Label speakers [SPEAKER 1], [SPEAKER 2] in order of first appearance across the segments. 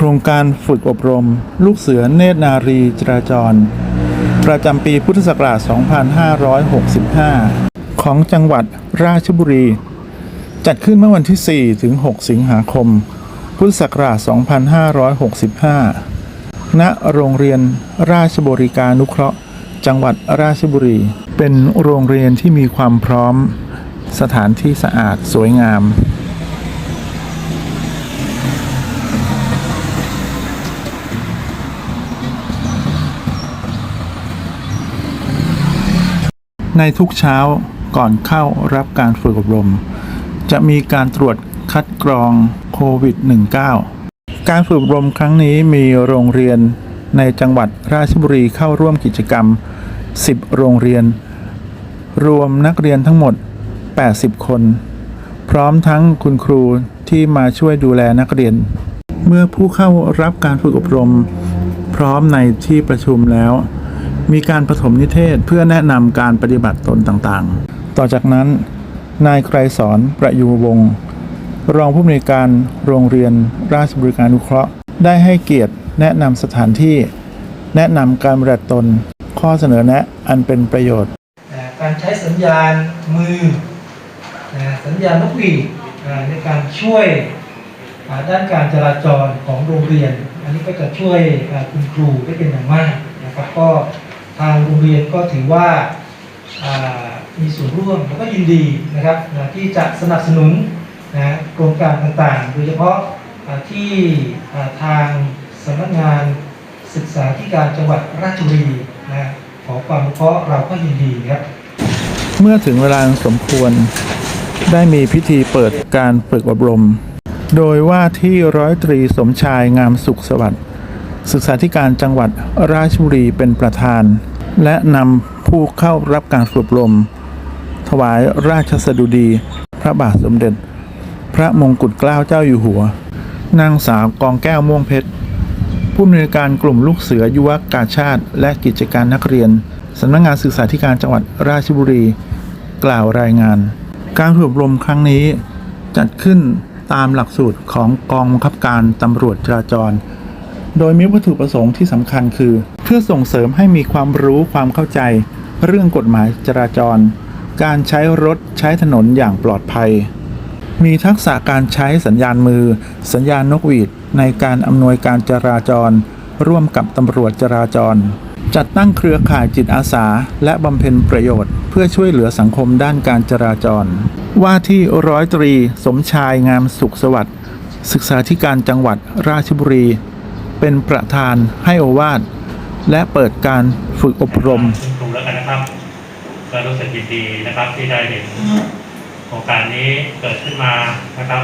[SPEAKER 1] โครงการฝึกอบรม ลูกเสือเนตรนารีจราจร ประจำปีพุทธศักราช 2565 ของจังหวัดราชบุรี จัดขึ้นเมื่อวันที่ 4 ถึง 6 สิงหาคม พุทธศักราช 2565 ณ โรงเรียนราชบริการนุเคราะห์ จังหวัดราชบุรี เป็นโรงเรียนที่มีความพร้อม สถานที่สะอาดสวยงาม ในทุกเช้าก่อนเข้ารับการฝึกอบรม จะมีการตรวจคัดกรองโควิด -19 การฝึกอบรมครั้งนี้มีโรงเรียนในจังหวัดราชบุรีเข้าร่วมกิจกรรม 10 โรงเรียน รวมนักเรียนทั้งหมด 80 คน พร้อมทั้งคุณครูที่มาช่วยดูแลนักเรียน เมื่อผู้เข้ารับการฝึกอบรม พร้อมในที่ประชุมแล้ว มีการปฐมนิเทศเพื่อแนะนำการปฏิบัติตนต่างๆ ต่อจากนั้น นายไกรสอนประยูวงศ์รองผู้อำนวยการโรงเรียนราชบริการนุเคราะห์ ได้ให้เกียรติแนะนำสถานที่ แนะนำการปฏิบัติตน ข้อเสนอแนะอันเป็นประโยชน์
[SPEAKER 2] การใช้สัญญาณมือ สัญญาณนกหวีดในการช่วยด้านการจราจรของโรงเรียน อันนี้ก็จะช่วยคุณครูได้เป็นอย่างมากนะครับก็ ทางโรงเรียนก็ถือว่าามีส่วนร่วมแล้วก็ยินดีนะครับนะที่จะสนับสนุนนะโครงการต่างๆ โดยเฉพาะาที่าทางสำนักงานศึกษาธิการจังหวัดราชบุรีนะขอความเคราะห์เราก็ยินดีครับ
[SPEAKER 1] เมื่อถึงเวลาสมควรได้มีพิธีเปิดการฝึกอบรม โดยว่าที่ร้อยตรีสมชายงามสุขสวัสดิ์ศึกษาธิการจังหวัดราชบุรีเป็นประธาน และนำผู้เข้ารับการฝึกอบรม ถวายราชสดุดี พระบาทสมเด็จ พระมงกุฎเกล้าเจ้าอยู่หัว นางสาวกองแก้วม่วงเพชร ผู้อำนวยการกลุ่มลูกเสือยุวกาชาติ และกิจการนักเรียนสำนักงงานศึกษาธิการจังหวัดราชบุรี กล่าวรายงาน การฝึกอบรมครั้งนี้จัดขึ้นตามหลักสูตรของกองบังคับการตำรวจจราจร โดยมีวัตถุประสงค์ที่สำคัญคือ เพื่อส่งเสริมให้มีความรู้ความเข้าใจ เรื่องกฎหมายจราจร การใช้รถใช้ถนนอย่างปลอดภัย มีทักษะการใช้สัญญาณมือ สัญญาณนกหวีด ในการอำนวยการจราจร ร่วมกับตำรวจจราจร จัดตั้งเครือข่ายจิตอาสา และบำเพ็ญประโยชน์ เพื่อช่วยเหลือสังคมด้านการจราจร ว่าที่ร้อยตรี สมชายงามสุขสวัสดิ์ศึกษาธิการจังหวัดราชบุรี เป็นประธานให้โอวาทและเปิดการฝึกอบรม
[SPEAKER 3] ครูแล้วกันนะครับก็รู้สึกยินดีนะครับที่ได้เห็นโครงการนี้เกิดขึ้นมานะครับ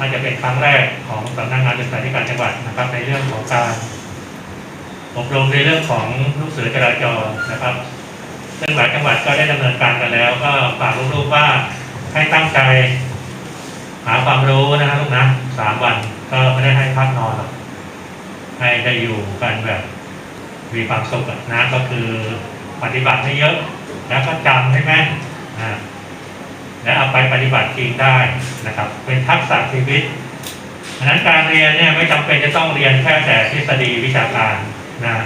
[SPEAKER 3] มันจะเป็นครั้งแรกของสำนักงานศึกษาธิการจังหวัดนะครับ ในเรื่องของการอบรมในเรื่องของลูกเสือจราจรนะครับ ซึ่งหลายจังหวัดก็ได้ดำเนินการกันแล้ว ก็ฝากลูกๆว่าให้ตั้งใจ หาความรู้นะครับลูกนะสามวันก็ไม่ได้ให้พักนอนหรอก ให้ได้อยู่กันแบบมีความสุขนะก็คือปฏิบัติให้เยอะ แล้วก็จำให้แม่นนะและเอาไปปฏิบัติจริงได้นะครับ เป็นทักษะชีวิตฉะนั้นการเรียนเนี่ยไม่จำเป็นจะต้องเรียนแค่แต่ทฤษฎีวิชาการนะ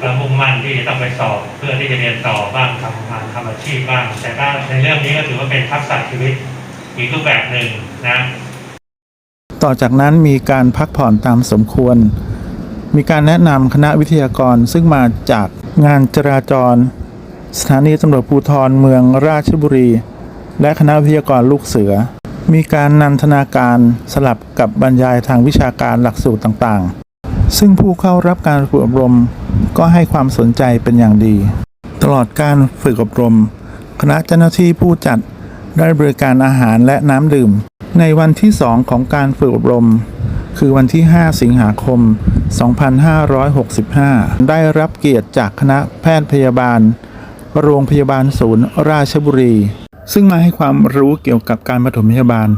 [SPEAKER 3] เรามุ่งมั่นที่จะต้องไปสอบเพื่อที่จะเรียนต่อบ้างทำงานทำอาชีพบ้าง แต่ก็ในเรื่องนี้ก็ถือว่าเป็นทักษะชีวิตอีกรูปแบบหนึ่งนะ
[SPEAKER 1] ต่อจากนั้นมีการพักผ่อนตามสมควร มีการแนะนำคณะวิทยากรซึ่งมาจากงานจราจร สถานีตำรวจภูธรเมืองราชบุรี และคณะวิทยากรลูกเสือ มีการนันทนาการสลับกับบรรยายทางวิชาการหลักสูตรต่างๆ ซึ่งผู้เข้ารับการฝึกอบรมก็ให้ความสนใจเป็นอย่างดี ตลอดการฝึกอบรม คณะเจ้าหน้าที่ผู้จัดได้บริการอาหารและน้ำดื่ม ในวันที่ 2 ของการฝึกอบรม คือวันที่ 5 สิงหาคม 2565 ได้รับเกียรติจากคณะแพทย์พยาบาล โรงพยาบาลศูนย์ราชบุรี ซึ่งมาให้ความรู้เกี่ยวกับการปฐมพยาบาล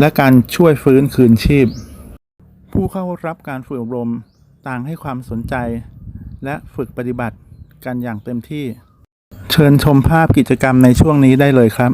[SPEAKER 1] และการช่วยฟื้นคืนชีพ ผู้เข้ารับการฝึกอบรมต่างให้ความสนใจ และฝึกปฏิบัติกันอย่างเต็มที่ เชิญชมภาพกิจกรรมในช่วงนี้ได้เลยครับ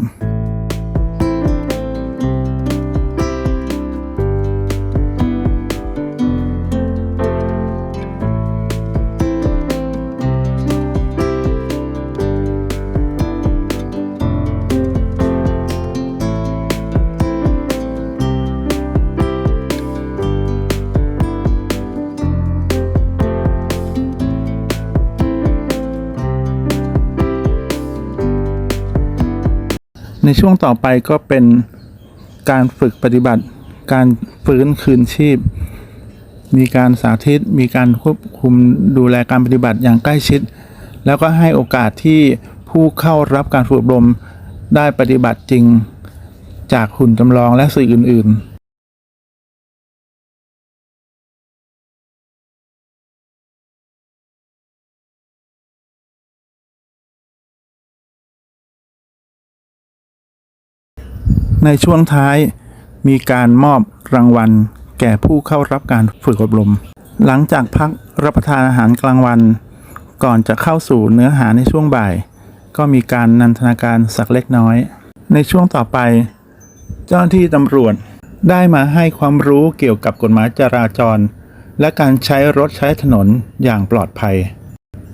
[SPEAKER 1] ในช่วงต่อไปก็เป็นการฝึกปฏิบัติ การฟื้นคืนชีพ มีการสาธิต มีการควบคุมดูแลการปฏิบัติอย่างใกล้ชิด แล้วก็ให้โอกาสที่ผู้เข้ารับการฝึกอบรมได้ปฏิบัติจริง จากหุ่นจำลองและสื่ออื่น ๆ ในช่วงท้ายมีการมอบรางวัล แก่ผู้เข้ารับการฝึกอบรม หลังจากพักรับประทานอาหารกลางวัน ก่อนจะเข้าสู่เนื้อหาในช่วงบ่าย ก็มีการนันทนาการสักเล็กน้อย ในช่วงต่อไป เจ้าหน้าที่ตำรวจได้มาให้ความรู้เกี่ยวกับกฎหมายจราจร และการใช้รถใช้ถนนอย่างปลอดภัย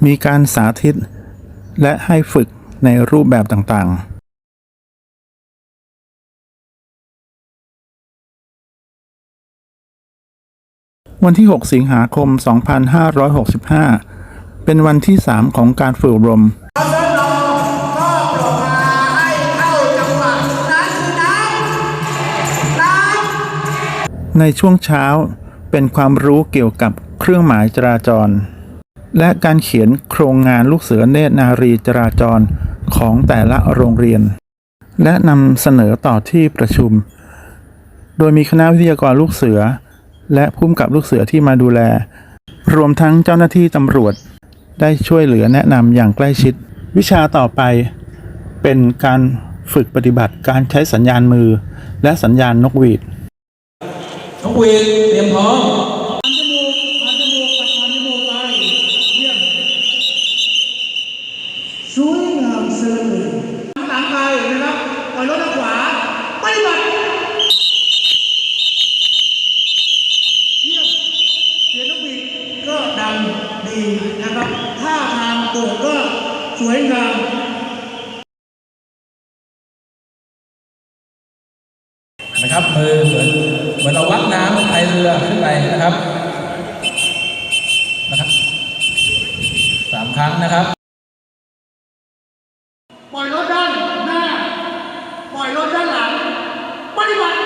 [SPEAKER 1] มีการสาธิต และให้ฝึกในรูปแบบต่างๆ วันที่ 6 สิงหาคม 2565 เป็นวันที่ 3 ของการฝึกอบรมในช่วงเช้าเป็นความรู้เกี่ยวกับเครื่องหมายจราจร และการเขียนโครงงานลูกเสือเนตรนารีจราจรของแต่ละโรงเรียน และนำเสนอต่อที่ประชุม โดยมีคณะวิทยากรลูกเสือ และพุ่มกับลูกเสือที่มาดูแล รวมทั้งเจ้าหน้าที่ตำรวจ ได้ช่วยเหลือแนะนำอย่างใกล้ชิด วิชาต่อไป เป็นการฝึกปฏิบัติการใช้สัญญาณมือ และสัญญาณนกหวีด
[SPEAKER 4] นกหวีดเตรียมพร้อม
[SPEAKER 5] สวยงามเสยเหลือตามไปนะครับปล่อยรถทางขวาปฏิบัติเยี่ยมเสียงนกหวีดก็ดัง ดีนะครับท่าทางโบกก็สวยงาม
[SPEAKER 4] นะครับ มือเหมือนเหมือนเราวัดน้ำพายเรือขึ้นไปนะครับนะครับสามครั้งนะครับ
[SPEAKER 5] ปล่อยรถด้านหน้า ปล่อยรถด้านหลัง ปฏิบัติ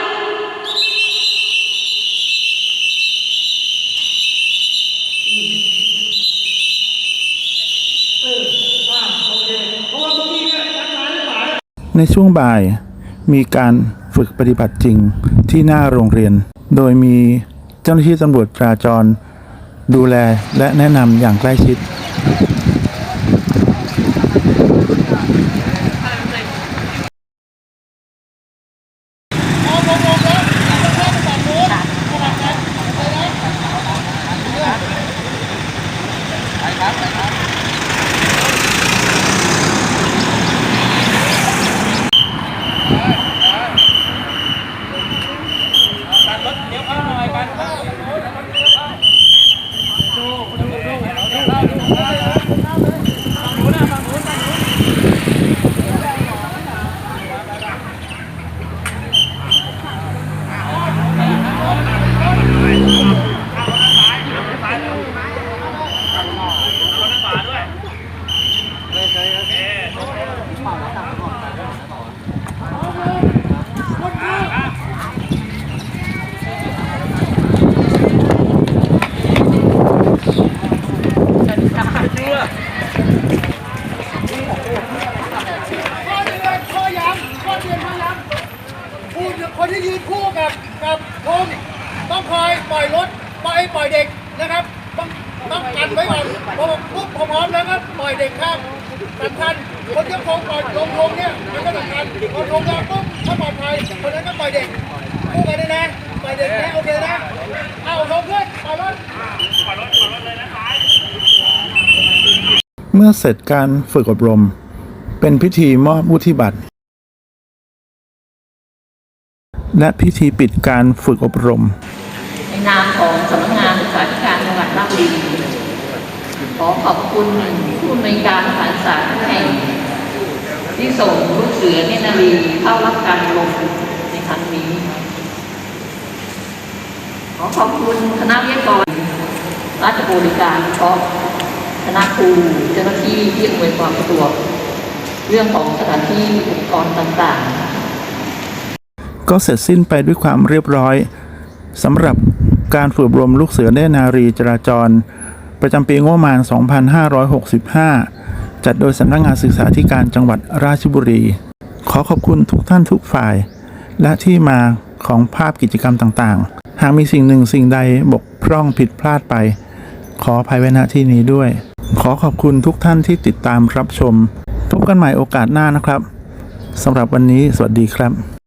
[SPEAKER 5] เอออ่าโอเค เพราะว่าเมื่อกี้เนี่ยด้านซ้ายด้านขวา
[SPEAKER 1] ในช่วงบ่าย มีการฝึกปฏิบัติจริงที่หน้าโรงเรียน โดยมีเจ้าหน้าที่ตำรวจจราจร ดูแลและแนะนำอย่างใกล้ชิด
[SPEAKER 5] Thank you. ปุ๊บพอพร้อมแล้วก็ปล่อยเด็กข้ามสำคัญคนที่คงปล่อยลงธงเนี่ยมันก็สำคัญพอธงแล้วปุ๊บถ้าปลอดภัยคนนั้นก็ปล่อยเด็กคู่กันได้นะปล่อยเด็กนะโอเคนะเอาลงขึ้นปล่อยรถ
[SPEAKER 1] เมื่อเสร็จการฝึกอบรม เป็นพิธีมอบวุฒิบัตรและพิธีปิดการฝึกอบรม
[SPEAKER 6] ในนามของสำนักงานศึกษาธิการจังหวัดราชบุรี ขอขอบคุณผู้อำนวยการสถานศึกษาทุกแห่งที่ส่งลูกเสือเนนารีเข้ารับการอบรมในครั้งนี้ ขอขอบคุณคณะวิทยากรราชบริการเพราะคณะครูเจ้าหน้าที่ที่อำนวยความสะดวกเรื่องของสถานที่อุปกรณ์ต่างๆ
[SPEAKER 1] ก็เสร็จสิ้นไปด้วยความเรียบร้อยสำหรับการฝึกอบรมลูกเสือเนนารีจราจร ประจำปีงบประมาณ 2565 จัดโดยสำนักงานศึกษาธิการจังหวัดราชบุรี ขอขอบคุณทุกท่านทุกฝ่าย และที่มาของภาพกิจกรรมต่างๆ หากมีสิ่งหนึ่งสิ่งใดบกพร่องผิดพลาดไป ขออภัยไว้ณที่นี้ด้วย ขอขอบคุณทุกท่านที่ติดตามรับชม พบกันใหม่โอกาสหน้านะครับสำหรับวันนี้สวัสดีครับ